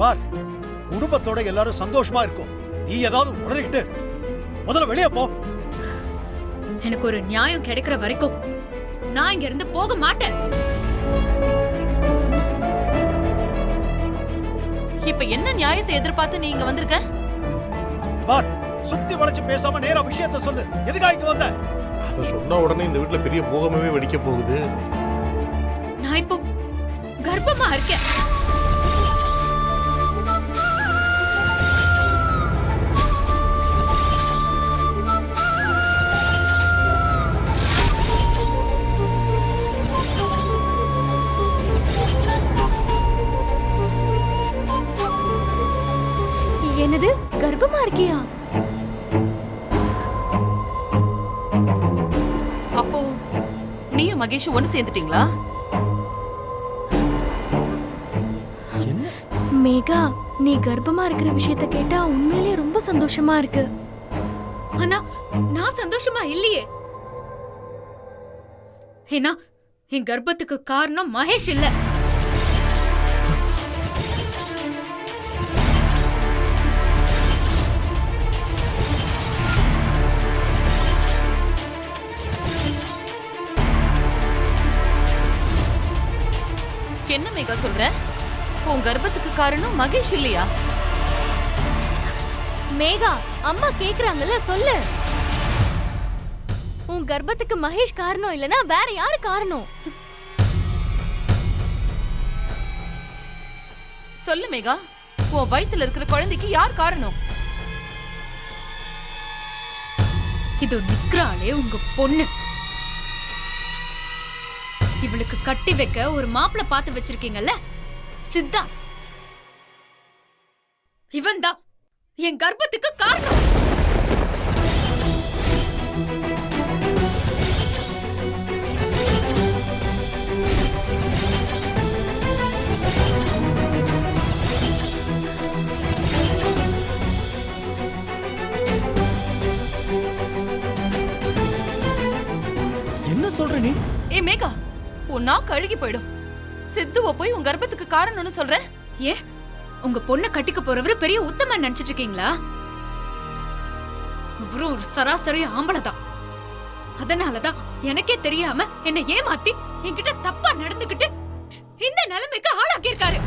பார். குடும்பத்தோட எல்லாரும் சந்தோஷமா இருக்கும். நீ ஏதாவது உடறிக்கிட்டு முதல்ல வெளியே போ. எனக்கு ஒரு நியாயம் கிடைக்கிற வரைக்கும் நான் இங்க இருந்து போக மாட்டேன். இப்ப என்ன நியாயத்தை எதிர்பார்த்து நீ இங்க வந்திருக்க? பார் சுத்தி வளைச்சு பேசாம நேரா விஷயத்த சொல்லு. எதுக்காக இங்க வந்த? அதை சொன்ன உடனே இந்த வீட்ல பெரிய பூகமே வெடிக்க போகுது. நான் இப்போ கர்ப்பமா இருக்கேன். என்னது? கர்ப்பமா இருக்கியா? அப்போ நீயும் மகேஷும் ஒண்ணு சேர்ந்துட்டீங்களா? மேகா நீ கர்ப்பமா இருக்கிற விஷயத்த கேட்டா உண்மையிலேயே ரொம்ப சந்தோஷமா இருக்கு. ஆனா நான் சந்தோஷமா இல்லையே. ஏன்னா என் கர்ப்பத்துக்கு காரணம் மகேஷ் இல்ல. என்ன மேகா சொல்ற? உன் கர்ப்பத்துக்கு காரணம் மகேஷ் இல்லையா? மேகா அம்மா கேக்குறாங்கல்ல சொல்லு. உன் கர்ப்பத்துக்கு மகேஷ் காரணம் இல்லனா வேற யாரு காரணம்? சொல்லு மேகா உன் வயித்துல இருக்கிற குழந்தைக்கு யார் காரணம்? இது நிக்கிறாளே உங்க பொண்ணு. இவளுக்கு கட்டி வைக்க ஒரு மாப்பிளை பார்த்து வச்சிருக்கீங்கல்ல? சித்தார்த். இவன் தான் என் கர்ப்பத்துக்கு காரணம். என்ன சொல்ற நீ? ஏ மேகா. உன் நாக்கு அழுகி போயிடும். சித்துவ போய் உன் கர்ப்பத்துக்கு காரணம்னு சொல்ற ஏ உங்க பொண்ணை கட்டிக்க போறவரு பெரிய உத்தமன் நினைச்சிட்டு இருக்கீங்களா? இவரும் ஒரு சராசரி ஆம்பளை தான் அதனாலதான் எனக்கே தெரியாம என்னை ஏமாத்தி என்கிட்ட தப்பா நடந்துகிட்டு இந்த நிலைமைக்கு ஆளாக்கியிருக்காரு.